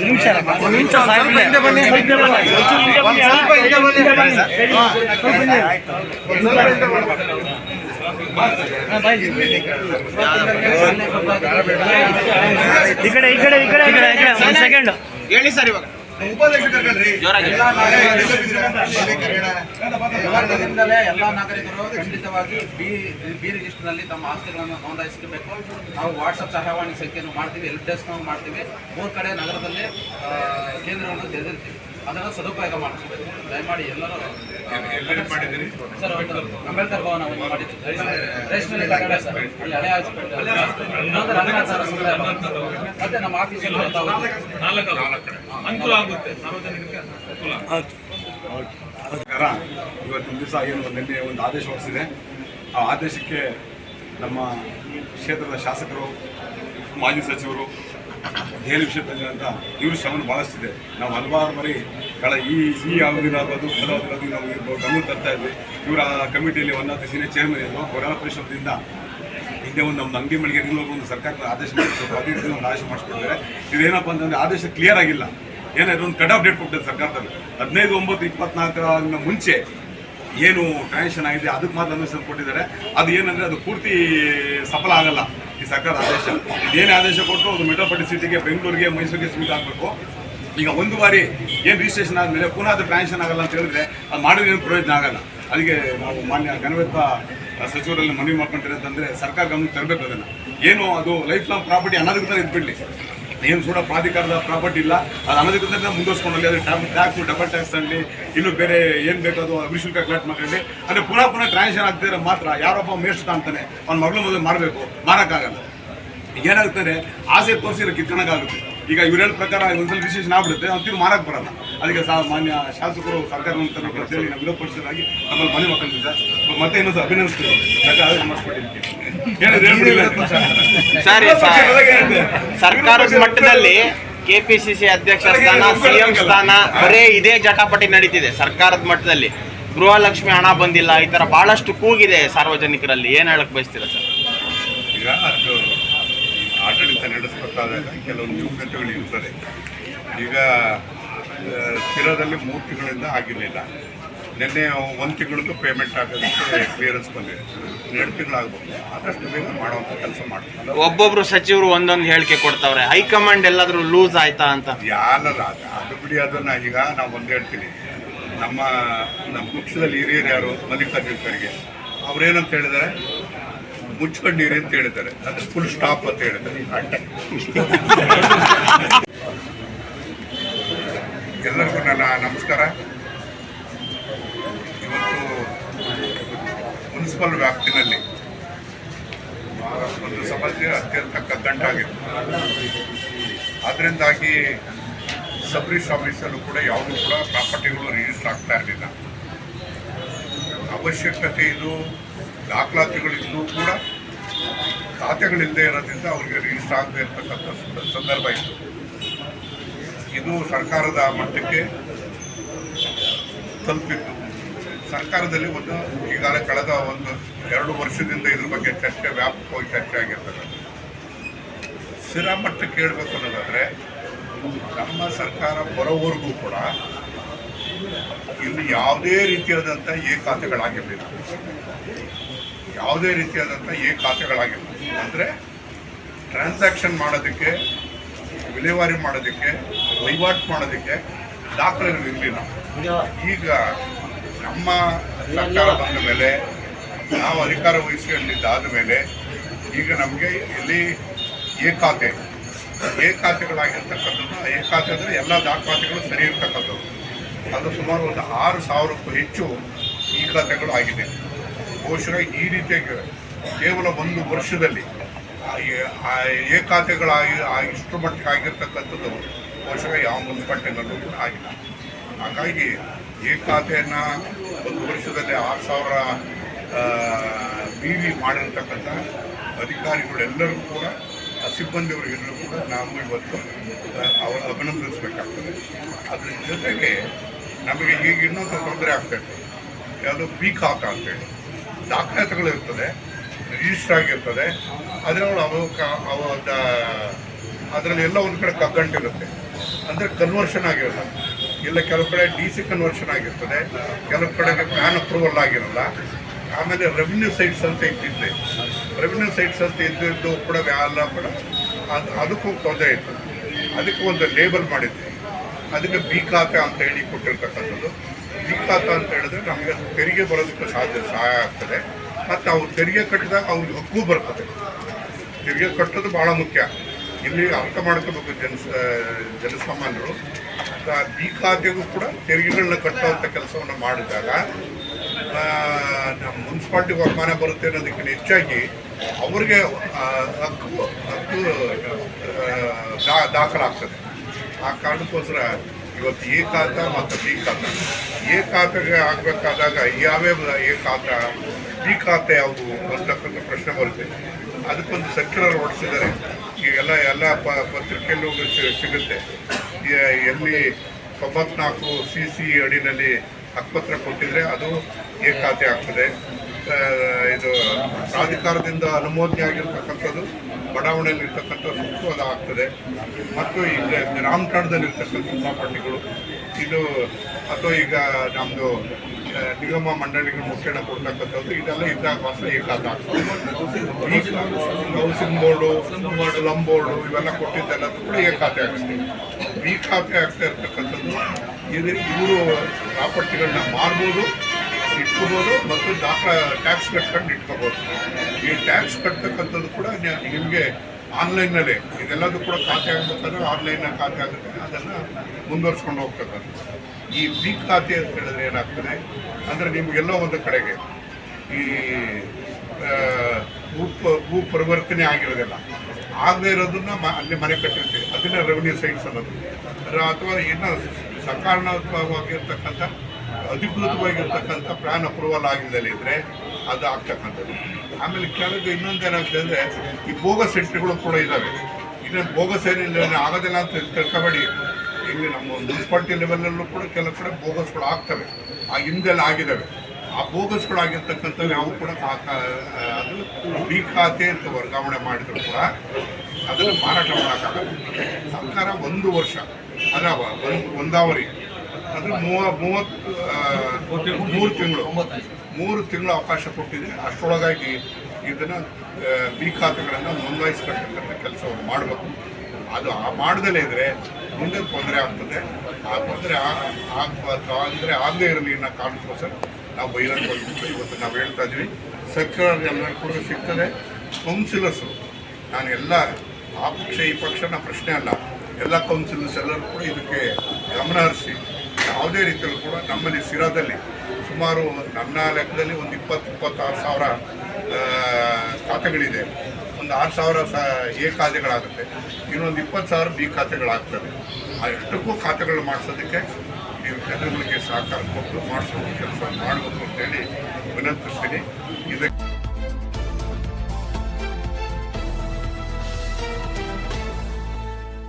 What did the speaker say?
ನಿಮಿಷ ನಿಮಿಷ ಈ ಕಡೆ ಈ ಕಡೆ ಈ ಕಡೆ ಈ ಕಡೆ ಒಂದು ಸೆಕೆಂಡ್ ಹೇಳಿ ಸರ್ ಇವಾಗ. ಎಲ್ಲ ನಾಗರಿಕರು ಖಂಡಿತವಾಗಿ ಬಿ ಬಿ ರಿಜಿಸ್ಟರ್ನಲ್ಲಿ ತಮ್ಮ ಆಸ್ತಿಗಳನ್ನು ನೋಂದಾಯಿಸಬೇಕು ನಾವು ವಾಟ್ಸಪ್ ಸಹಾಯವಾಣಿ ಸಂಖ್ಯೆಯನ್ನು ಮಾಡ್ತೀವಿ ಹೆಲ್ಪ್ ಡೆಸ್ಕ್ ನಾವು ಮಾಡ್ತೀವಿ. ಮೂರು ಕಡೆ ನಗರದಲ್ಲಿ ಕೇಂದ್ರವನ್ನು ತೆರೆದಿರ್ತೀವಿ. ಅದನ್ನು ಸದುಪಯೋಗ ಮಾಡ್ತೀವಿ. ದಯಮಾಡಿ ಎಲ್ಲರೂ ಸರ್ ಅಂಬೇಡ್ಕರ್ ಭವನ ಒಂದು ಮಾಡಿದ್ದೀವಿ ರೇಷ್ಮೆ ಕಟ್ಟಡ ಸರ್. ಅಲ್ಲಿ ಹಳೆ ಹಾಸ್ಪಿಟಲ್. ಇನ್ನೊಂದು ರಂಗನಾಥ ಸರ್. ಮತ್ತೆ ನಮ್ಮ ಆಫೀಸಲ್ಲಿ ಅನುಕೂಲ ಆಗುತ್ತೆ. ಸಾರ್ವಜನಿಕರಿಗೆ ಅನುಕೂಲ ಇವತ್ತಿನ ದಿವಸ ಏನು ನಿನ್ನೆ ಒಂದು ಆದೇಶ ಹೊರಡಿಸಿದೆ. ಆ ಆದೇಶಕ್ಕೆ ನಮ್ಮ ಕ್ಷೇತ್ರದ ಶಾಸಕರು ಮಾಜಿ ಸಚಿವರು ದೆಹಲಿ ವಿಷಯ ಅಂತ ಇವರು ಶ್ರಮನ ಭಾಳಷ್ಟಿದೆ. ನಾವು ಹಲವಾರು ಬಾರಿ ಕಳ ಈ ಈ ಅವಧಿನಾಗೋದು ಕೆಲವೊಂದು ನಾವು ಗಮನ ತರ್ತಾ ಇದ್ವಿ. ಇವರ ಕಮಿಟಿಯಲ್ಲಿ ಒಂದಾದ ಸೀನಿಯರ್ ಚೇರ್ಮನ್ ಇದ್ರು ಕೊರೋನಾ ಪರಿಷತ್ತಿಂದ. ಹಿಂದೆ ಒಂದು ನಮ್ಮ ಅಂಗಡಿ ಮಳಿಗೆ ಒಂದು ಸರ್ಕಾರದ ಆದೇಶ ಮಾಡಿದ್ರು ಅದೇ ರೀತಿ ಒಂದು ಆದೇಶ ಮಾಡಿಸ್ಕೊಡ್ತಾರೆ ಇದೇನಪ್ಪ ಅಂತಂದ್ರೆ ಆದೇಶ ಕ್ಲಿಯರ್ ಆಗಿಲ್ಲ. ಏನಾದ್ರು ಒಂದು ಕಟ್ ಆಫ್ ಡೇಟ್ ಕೊಟ್ಟಿದೆ ಸರ್ಕಾರದಲ್ಲಿ. ಹದಿನೈದು, ಒಂಬತ್ತು ಇಪ್ಪತ್ನಾಲ್ಕರ ಮುಂಚೆ ಏನು ಟ್ರಾನ್ಸಾಕ್ಷನ್ ಆಗಿದೆ, ಅದಕ್ಕೆ ಮಾತ್ರ ಅನುಸರಿಸಿ ಕೊಟ್ಟಿದ್ದಾರೆ. ಅದು ಏನಂದ್ರೆ ಅದು ಪೂರ್ತಿ ಸಫಲ ಆಗಲ್ಲ. ಸರ್ಕಾರ ಆದೇಶ. ಏನೇ ಆದೇಶ ಕೊಟ್ಟರು ಅದು ಮೆಟ್ರೋಪಾಲಿಟನ್ ಸಿಟಿಗೆ ಬೆಂಗಳೂರಿಗೆ, ಮೈಸೂರಿಗೆ ಸೀಮಿತ ಆಗಬೇಕು ಈಗ ಒಂದು ಬಾರಿ ಏನು ರಿಜಿಸ್ಟ್ರೇಷನ್ ಆದಮೇಲೆ ಪುನಃ ಅದು ಟ್ರಾನ್ಸಾಕ್ಷನ್ ಆಗಲ್ಲ ಅಂತ ಹೇಳಿದ್ರೆ ಅದು ಮಾಡಿದ್ರೆ ಏನು ಪ್ರಯೋಜನ ಆಗಲ್ಲ. ಅದಕ್ಕೆ ನಾವು ಮಾನ್ಯ ಗಣವೇತ್ತ ಸಚಿವರಲ್ಲಿ ಮನವಿ ಮಾಡ್ಕೊಂಡಿರೋದಂದ್ರೆ ಸರ್ಕಾರ ಗಮನಕ್ಕೆ ತರಬೇಕು ಅದನ್ನು. ಏನು ಅದು ಲೈಫ್ ಲಾಂಗ್ ಪ್ರಾಪರ್ಟಿ ಅನಾಧಿಕೃತ ಇದ್ಬಿಡ್ಲಿ. ಏನು ಕೂಡ ಪ್ರಾಧಿಕಾರದ ಪ್ರಾಪರ್ಟಿ ಇಲ್ಲ. ಅದು ಅನಧಿಕೃತ ಮುಂದುವರ್ಸ್ಕೊಂಡಲ್ಲಿ ಅದು ಟ್ಯಾಕ್ಸ್ ಡಬಲ್ ಟ್ಯಾಕ್ಸ್ ಆಗಲಿ ಇನ್ನು ಬೇರೆ ಏನು ಬೇಕು ಅದು ಅಭಿಶುಲ್ಕ ಕಲೆಕ್ಟ್ ಮಾಡ್ಕೊಳ್ಳಿ ಅಂದರೆ ಪುನಃ ಪುನಃ ಟ್ರಾನ್ಸಾಕ್ಷನ್ ಆಗ್ತಿದ್ರೆ ಮಾತ್ರ ಯಾರೊಬ್ಬ ಮೇಸ್ಟ್ ಅಂತಾನೆ ಅವ್ನ ಮಗಳು ಮೊದಲು ಮಾಡಬೇಕು. ಮಾರೋಕ್ಕಾಗಲ್ಲ. ಏನಾಗ್ತದೆ? ಆಸೆ ತೋರಿಸಿದ್ರೆ ಕಿತ್ಕೊಳಕ್ಕಾಗುತ್ತೆ ಈಗ ಇವ್ರ ಹೇಳ ಪ್ರಕಾರ ಒಂದ್ಸಲ ಡಿಸಿಷನ್ ಆಗ್ಬಿಡುತ್ತೆ, ಅವ್ನು ತಿರು ಮಾರಕ್ಕೆ ಬರಲ್ಲ. ಅದಕ್ಕೆ ಸಹ ಮಾನ್ಯ ಶಾಸಕರು ಸರ್ಕಾರ ನಾವು ವಿರೋಧ ಪಡಿಸಿದಾಗಿ ನಮ್ಮಲ್ಲಿ ಮನೆ ಮಕ್ಕಳಿಂದ ಮತ್ತೆ ಇನ್ನೊಂದು ಅಭಿನಂದಿಸ್ತೀವಿ. ಸರ್ಕಾರ ಹೇಳ್ಬಿಡಿಲ್ಲ ಸರ್. ಸರ್ಕಾರದ ಮಟ್ಟದಲ್ಲಿ ಕೆಪಿಸಿಸಿ ಅಧ್ಯಕ್ಷ ಸ್ಥಾನ ಸಿಎಂ ಸ್ಥಾನ ಬರೇ ಇದೇ ಜಟಾಪಟಿ ನಡೀತಿದೆ ಸರ್ಕಾರದ ಮಟ್ಟದಲ್ಲಿ. ಗೃಹಲಕ್ಷ್ಮಿ ಹಣ ಬಂದಿಲ್ಲ ಈ ತರ ಬಹಳಷ್ಟು ಕೂಗಿದೆ ಸಾರ್ವಜನಿಕರಲ್ಲಿ. ಏನ್ ಹೇಳಕ್ ಬಯಸ್ತೀರಾ ಸರ್? ಈಗ ಅದು ಆಡಳಿತ ನಡೆಸಬೇಕಾದಾಗ ಕೆಲವೊಂದು ನ್ಯೂನತೆಗಳು ಇರ್ತದೆ. ಈಗ ಸ್ಥಿರದಲ್ಲಿ ಮೂರು ತಿಂಗಳಿಂದ ಆಗಿರಲಿಲ್ಲ. ನಿನ್ನೆ ಒಂದು ತಿಂಗಳಿಗೂ ಪೇಮೆಂಟ್ ಆಗೋದಕ್ಕೆ ಕ್ಲಿಯರೆನ್ಸ್ ಬಂದಿದೆ. ಎರಡು ತಿಂಗಳಾಗಬೇಕು ಆದಷ್ಟು ಬೇಗ ಮಾಡುವಂಥ ಕೆಲಸ ಮಾಡ್ತಾರೆ. ಒಬ್ಬೊಬ್ರು ಸಚಿವರು ಒಂದೊಂದು ಹೇಳಿಕೆ ಕೊಡ್ತಾವ್ರೆ. ಹೈಕಮಾಂಡ್ ಎಲ್ಲಾದರೂ ಲೂಸ್ ಆಯ್ತಾ ಅಂತ? ಯಾರಲ್ಲ ಅದು ಅದು ಬಿಡಿ ಅದನ್ನು ಈಗ ನಾವು ಒಂದು ಹೇಳ್ತೀನಿ. ನಮ್ಮ ನಮ್ಮ ಪಕ್ಷದಲ್ಲಿ ಹಿರಿಯರು ಯಾರು? ಮಲ್ಲಿಕಾರ್ಜುನ್ ಖರ್ಗೆ. ಅವ್ರೇನಂತ ಹೇಳಿದ್ದಾರೆ ಮುಚ್ಕೊಂಡಿರಿ ಅಂತ ಹೇಳಿದ್ದಾರೆ. ಅದು ಫುಲ್ ಸ್ಟಾಪ್ ಅಂತ ಹೇಳಿದ್ದಾರೆ. ಎಲ್ಲರಿಗೂ ನನ್ನ ನಮಸ್ಕಾರ. ಮುನ್ಸಿಪಲ್ ವ್ಯಾಪ್ತಿನಲ್ಲಿ ಒಂದು ಸಮಸ್ಯೆ ಅತ್ಯಂತ ಕದ್ದಂಟಾಗಿತ್ತು ಅದರಿಂದಾಗಿ ಸಬ್ ರಿಜಿಸ್ಟರ್ ಆಫೀಸಲ್ಲೂ ಕೂಡ ಯಾವುದೂ ಕೂಡ ಪ್ರಾಪರ್ಟಿಗಳು ರಿಜಿಸ್ಟರ್ ಆಗ್ತಾ ಇರಲಿಲ್ಲ. ಅವಶ್ಯಕತೆ ಇದು ದಾಖಲಾತಿಗಳಿದ್ದು ಕೂಡ ಖಾತೆಗಳಿಲ್ಲದೆ ಇರೋದ್ರಿಂದ ಅವರಿಗೆ ರಿಜಿಸ್ಟರ್ ಆಗದೆ ಇರತಕ್ಕಂಥ ಸಂದ- ಸಂದರ್ಭ ಇತ್ತು. ಇದು ಸರ್ಕಾರದ ಮಟ್ಟಕ್ಕೆ ತಲುಪಿತ್ತು. ಸರ್ಕಾರದಲ್ಲಿ ಒಂದು ಈಗಾಗಲೇ ಕಳೆದ ಒಂದು ಎರಡು ವರ್ಷದಿಂದ ಇದ್ರ ಬಗ್ಗೆ ಚರ್ಚೆ ವ್ಯಾಪಕವಾಗಿ ಚರ್ಚೆ ಆಗಿರ್ತದೆ. ಸ್ಥಿರ ಮಟ್ಟಕ್ಕೆ ಹೇಳ್ಬೇಕು ಅನ್ನೋದಾದರೆ, ನಮ್ಮ ಸರ್ಕಾರ ಬರೋವರೆಗೂ ಕೂಡ ಇಲ್ಲಿ ಯಾವುದೇ ರೀತಿಯಾದಂಥ ಎ ಖಾತೆಗಳಾಗಿರಲಿಲ್ಲ ಯಾವುದೇ ರೀತಿಯಾದಂಥ ಎ ಖಾತೆಗಳಾಗಿರಲಿಲ್ಲ ಅಂದರೆ ಟ್ರಾನ್ಸಾಕ್ಷನ್ ಮಾಡೋದಕ್ಕೆ, ವಿಲೇವಾರಿ ಮಾಡೋದಕ್ಕೆ, ವಹಿವಾಟು ಮಾಡೋದಕ್ಕೆ ದಾಖಲೆಗಳು ಇರಲಿಲ್ಲ. ಈಗ ನಮ್ಮ ಸರ್ಕಾರ ಬಂದ ಮೇಲೆ ನಾವು ಅಧಿಕಾರ ವಹಿಸಿಕೊಂಡಿದ್ದಾದ ಮೇಲೆ ಈಗ ನಮಗೆ ಇಲ್ಲಿ ಎ ಖಾತೆ ಎ ಖಾತೆಗಳಾಗಿರ್ತಕ್ಕಂಥದ್ದು ಎ ಖಾತೆ ಅಂದರೆ ಎಲ್ಲ ದಾಖಲಾತಿಗಳು ಸರಿ ಇರ್ತಕ್ಕಂಥದ್ದು. ಅದು ಸುಮಾರು ಒಂದು ಆರು ಸಾವಿರಕ್ಕೂ ಹೆಚ್ಚು ಈ ಖಾತೆಗಳು ಆಗಿದೆ ಬಹುಶಃ ಈ ರೀತಿಯಾಗಿ ಕೇವಲ ಒಂದು ವರ್ಷದಲ್ಲಿ ಎ ಖಾತೆಗಳಾಗಿ ಇಷ್ಟು ಮಟ್ಟಿಗೆ ಆಗಿರ್ತಕ್ಕಂಥದ್ದು ಬಹುಶಃ ಯಾವ ಮುನ್ಸಿಪಾಲ್ಟಿಗಳಲ್ಲೂ ಕೂಡ ಆಗಿಲ್ಲ. ಹಾಗಾಗಿ ಈ ಖಾತೆಯನ್ನು ಒಂದು ವರ್ಷದಲ್ಲಿ ಆರು ಸಾವಿರ ವಿ ಮಾಡಿರ್ತಕ್ಕಂಥ ಅಧಿಕಾರಿಗಳೆಲ್ಲರಿಗೂ ಕೂಡ, ಆ ಸಿಬ್ಬಂದಿಯವರಿಗೆಲ್ಲರೂ ಕೂಡ ನಾವು ಇವತ್ತು ಅವರು ಅಭಿನಂದಿಸಬೇಕಾಗ್ತದೆ. ಅದ್ರ ಜೊತೆಗೆ ನಮಗೆ ಈಗ ಇನ್ನೊಂದು ತೊಂದರೆ ಆಗ್ತದೆ. ಯಾವುದು ಬಿ ಖಾತ ಅಂತೇಳಿ. ದಾಖಲಾತಿಗಳು ಇರ್ತದೆ ರಿಜಿಸ್ಟರ್ ಆಗಿರ್ತದೆ. ಅದರೊಳಗೆ ಅವ ಅವ ಅದರಲ್ಲಿ ಎಲ್ಲ ಒಂದು ಕಡೆ ಕಗ್ಗಂಟಿರುತ್ತೆ. ಅಂದರೆ ಕನ್ವರ್ಷನ್ ಆಗಿರಲ್ಲ. ಇಲ್ಲ, ಕೆಲವು ಕಡೆ ಡಿ ಸಿ ಕನ್ವರ್ಷನ್ ಆಗಿರ್ತದೆ, ಕೆಲವು ಕಡೆಗೆ ಪ್ಲಾನ್ ಅಪ್ರೂವಲ್ ಆಗಿರಲ್ಲ. ಆಮೇಲೆ ರೆವಿನ್ಯೂ ಸೈಟ್ಸ್ ಅಂತ ಇದ್ದಿದ್ದೆ. ರೆವಿನ್ಯೂ ಸೈಟ್ಸ್ ಅಂತ ಇದ್ದಿದ್ದು ಕೂಡ ಎಲ್ಲ ಕೂಡ ಅದು, ಅದಕ್ಕೂ ತೊಂದರೆ ಇತ್ತು. ಅದಕ್ಕೆ ಒಂದು ಲೇಬಲ್ ಮಾಡಿದ್ದೆ ಅದಕ್ಕೆ ಬಿ ಖಾತೆ ಅಂತ ಹೇಳಿ ಕೊಟ್ಟಿರ್ತಕ್ಕಂಥದ್ದು. ಬಿ ಖಾತೆ ಅಂತ ಹೇಳಿದ್ರೆ ನಮಗೆ ತೆರಿಗೆ ಬರೋದಕ್ಕೆ ಸಾಧ್ಯ, ಸಹಾಯ ಆಗ್ತದೆ. ಮತ್ತು ಅವ್ರು ತೆರಿಗೆ ಕಟ್ಟಿದಾಗ ಅವ್ರಿಗೆ ಹಕ್ಕು ಬರ್ತದೆ. ತೆರಿಗೆ ಕಟ್ಟೋದು ಭಾಳ ಮುಖ್ಯ. ಇಲ್ಲಿ ಅರ್ಥ ಮಾಡ್ಕೋಬೇಕು ಜನ ಜನಸಾಮಾನ್ಯರು. ಬಿ ಖಾತೆಗೂ ಕೂಡ ತೆರಿಗೆಗಳನ್ನ ಕಟ್ಟುವಂಥ ಕೆಲಸವನ್ನು ಮಾಡಿದಾಗ ನಮ್ಮ ಮುನ್ಸಿಪಾಲ್ಟಿ ವರಮಾನ ಬರುತ್ತೆ ಅನ್ನೋದಕ್ಕಿಂತ ಹೆಚ್ಚಾಗಿ ಅವ್ರಿಗೆ ಹಕ್ಕು ಹಕ್ಕು ದಾ- ದಾಖಲಾಗ್ತದೆ. ಆ ಕಾರಣಕ್ಕೋಸ್ಕರ ಇವತ್ತು ಎ ಖಾತ ಮತ್ತು ಬಿ ಖಾತ. ಎ ಖಾತೆಗೆ ಆಗಬೇಕಾದಾಗ ಯಾವ್ಯಾವ ಎ ಖಾತ ಬಿ ಖಾತೆ ಯಾವುದು ಅಂತಕ್ಕಂಥ ಪ್ರಶ್ನೆ ಬರುತ್ತೆ. ಅದಕ್ಕೊಂದು ಸರ್ಕ್ಯುಲರ್ ಹೊಡೆಸಿದರೆ ಈಗೆಲ್ಲ ಎಲ್ಲ ಪತ್ರಿಕೆಯಲ್ಲೂ ಸಿಗುತ್ತೆ. ಎಲ್ಲಿ ತೊಂಬತ್ನಾಲ್ಕು ಸಿ ಸಿ ಅಡಿನಲ್ಲಿ ಹಕ್ಕುಪತ್ರ ಕೊಟ್ಟಿದ್ರೆ ಅದು ಏ ಖಾತೆ ಆಗ್ತದೆ ಇದು ಪ್ರಾಧಿಕಾರದಿಂದ ಅನುಮೋದನೆ ಆಗಿರ್ತಕ್ಕಂಥದ್ದು ಬಡಾವಣೆಯಲ್ಲಿ ಇರ್ತಕ್ಕಂಥ ಸುತ್ತು ಅದು ಆಗ್ತದೆ. ಮತ್ತು ಈಗ ಗ್ರಾಮಠಾಣದಲ್ಲಿ ತಂಡದಲ್ಲಿರ್ತಕ್ಕಂಥ ಪ್ರಾಪರ್ಟಿಗಳು. ಇದು ಅಥವಾ ಈಗ ನಮ್ಮದು ನಿಗಮ ಮಂಡಳಿಗೆ ಮುಖ್ಯಣ ಕೊಡ್ತಕ್ಕಂಥದ್ದು, ಇದೆಲ್ಲ ಇದ್ದಾಗ ಮಾತ್ರ ಆಗ್ತದೆ. ಹೌಸಿಂಗ್ ಬೋರ್ಡು, ಲಂಬೋರ್ಡು ಬೋರ್ಡು ಇವೆಲ್ಲ ಕೊಟ್ಟಿದ್ದೆಲ್ಲ ಕೂಡ ಏ ಖಾತೆ ಆಗುತ್ತೆ ಈ ಖಾತೆ ಆಗ್ತಾ ಇರ್ತಕ್ಕಂಥದ್ದು. ಇದು ಇವರು ಪ್ರಾಪರ್ಟಿಗಳನ್ನ ಮಾರ್ಬೋದು, ಇಟ್ಕೋಬೋದು ಮತ್ತು ದಾಖಲ ಟ್ಯಾಕ್ಸ್ ಕಟ್ಕೊಂಡು ಇಟ್ಕೋಬೋದು. ಈ ಟ್ಯಾಕ್ಸ್ ಕಟ್ತಕ್ಕಂಥದ್ದು ಕೂಡ ನಿಮಗೆ ಆನ್ಲೈನ್ನಲ್ಲೇ ಇದೆಲ್ಲದೂ ಕೂಡ ಖಾತೆ ಆಗಬೇಕಾದ್ರೆ ಆನ್ಲೈನ್ ಖಾತೆ ಆಗುತ್ತೆ. ಅದನ್ನು ಮುಂದುವರ್ಸ್ಕೊಂಡು ಹೋಗ್ತಕ್ಕಂಥದ್ದು. ಈ ಬಿ ಖಾತೆ ಅಂತ ಹೇಳಿದ್ರೆ ಏನಾಗ್ತದೆ? ಅಂದರೆ ನಿಮಗೆಲ್ಲ ಒಂದು ಕಡೆಗೆ ಈ ಭೂ ಭೂ ಪರಿವರ್ತನೆ ಆಗಿರೋದಿಲ್ಲ. ಆಗದೇ ಇರೋದನ್ನ ಅಲ್ಲಿ ಮನೆ ಕಟ್ಟಿರ್ತೀವಿ ಅದನ್ನೇ ರೆವಿನ್ಯೂ ಸೈಟ್ಸ್ ಅನ್ನೋದು ಅಥವಾ ಇನ್ನು ಸಕಾರಣಾತ್ಮಕವಾಗಿರ್ತಕ್ಕಂಥ ಅಧಿಕೃತವಾಗಿರ್ತಕ್ಕಂಥ ಪ್ಲಾನ್ ಅಪ್ರೂವಲ್ ಆಗಿಲ್ಲದೆ ಇದ್ರೆ ಅದು ಆಗ್ತಕ್ಕಂಥದ್ದು. ಆಮೇಲೆ ಕೆಲವು ಇನ್ನೊಂದು ಏನಾಗ್ತದೆ ಅಂದರೆ ಈ ಬೋಗಸ್ ಎಂಟ್ರಿಗಳು ಕೂಡ ಇದ್ದಾವೆ ಇನ್ನೊಂದು ಬೋಗಸ್ ಏನಿಲ್ಲ ಆಗೋದಿಲ್ಲ ಅಂತ ತಿಳ್ಕೊಬೇಡಿ. ಇಲ್ಲಿ ನಮ್ಮ ಮುನ್ಸಿಪಾಲ್ಟಿ ಲೆವೆಲಲ್ಲೂ ಕೂಡ ಕೆಲವು ಕಡೆ ಬೋಗಸ್ಗಳು ಆಗ್ತವೆ. ಆ ಹಿಂದೆಲ್ಲ ಆಗಿದ್ದಾವೆ ಆ ಬೋಗಸ್ಗಳಾಗಿರ್ತಕ್ಕಂಥವು ಯಾವ ಕೂಡ ಅದು ಬಿ ಖಾತೆ ಅಂತ ವರ್ಗಾವಣೆ ಮಾಡಿದ್ರು ಕೂಡ ಅದನ್ನು ಮಾರಾಟ ಮಾಡೋಕ್ಕಾಗಲ್ಲ. ಸರ್ಕಾರ ಒಂದು ವರ್ಷ, ಅಲ್ಲ ಒಂದು, ಒಂದಾವರಿ, ಅಂದರೆ ಮೂವ ಮೂವತ್ತು ಮೂರು ತಿಂಗಳು ಮೂರು ತಿಂಗಳು ಅವಕಾಶ ಕೊಟ್ಟಿದೆ. ಅಷ್ಟರೊಳಗಾಗಿ ಇದನ್ನು ಬಿ ಖಾತೆಗಳನ್ನು ನೋಂದಾಯಿಸ್ತಕ್ಕಂಥ ಕೆಲಸವನ್ನು ಮಾಡಬೇಕು. ಅದು ಆ ಮಾಡ್ದಲೇ ಇದ್ದರೆ ಮುಂದೆ ತೊಂದರೆ ಆಗ್ತದೆ. ಆ ತೊಂದರೆ ಆಗಬಾರ್ದು ಅಂದರೆ ಆಗದೇ ಇರಲಿ ಅನ್ನೋ ಕಾರಣಕ್ಕೋಸ್ಕರ ನಾವು ಬಹಿರಂಗಪಡಿಸ್ಬಿಟ್ಟು ಇವತ್ತು ನಾವು ಹೇಳ್ತಾ ಇದ್ವಿ ಸರ್ಕಾರ ಎಲ್ಲರೂ ಕೂಡ ಸಿಗ್ತದೆ. ಕೌನ್ಸಿಲರ್ಸು ನಾನು ಎಲ್ಲ ಆ ಪಕ್ಷ ಈ ಪಕ್ಷ ನಮ್ಮ ಪ್ರಶ್ನೆ ಅಲ್ಲ, ಎಲ್ಲ ಕೌನ್ಸಿಲರ್ಸ್ ಎಲ್ಲರೂ ಕೂಡ ಇದಕ್ಕೆ ಗಮನ ಹರಿಸಿ, ಯಾವುದೇ ರೀತಿಯಲ್ಲೂ ಕೂಡ ನಮ್ಮಲ್ಲಿ ಸಿರಾದಲ್ಲಿ ಸುಮಾರು ನನ್ನ ಲೆಕ್ಕದಲ್ಲಿ ಒಂದು ಇಪ್ಪತ್ತು, ಇಪ್ಪತ್ತಾರು ಸಾವಿರ ಖಾತೆಗಳಿದೆ. ಒಂದು ಆರು ಸಾವಿರ ಸ, ಎ ಖಾತೆಗಳಾಗುತ್ತೆ. ಇನ್ನೊಂದು ಇಪ್ಪತ್ತು ಸಾವಿರ ಬಿ ಖಾತೆಗಳಾಗ್ತವೆ. ಆ ಎಷ್ಟಕ್ಕೂ ಖಾತೆಗಳು ಮಾಡಿಸೋದಕ್ಕೆ ನೀವು ಜನಗಳಿಗೆ ಸಹಕಾರ ಕೊಟ್ಟು ಮಾಡಿಸುವ ಕೆಲಸ ಮಾಡಬೇಕು ಅಂತೇಳಿ ವಿನಂತಿಸ್ತೀನಿ. ಇದಕ್ಕೆ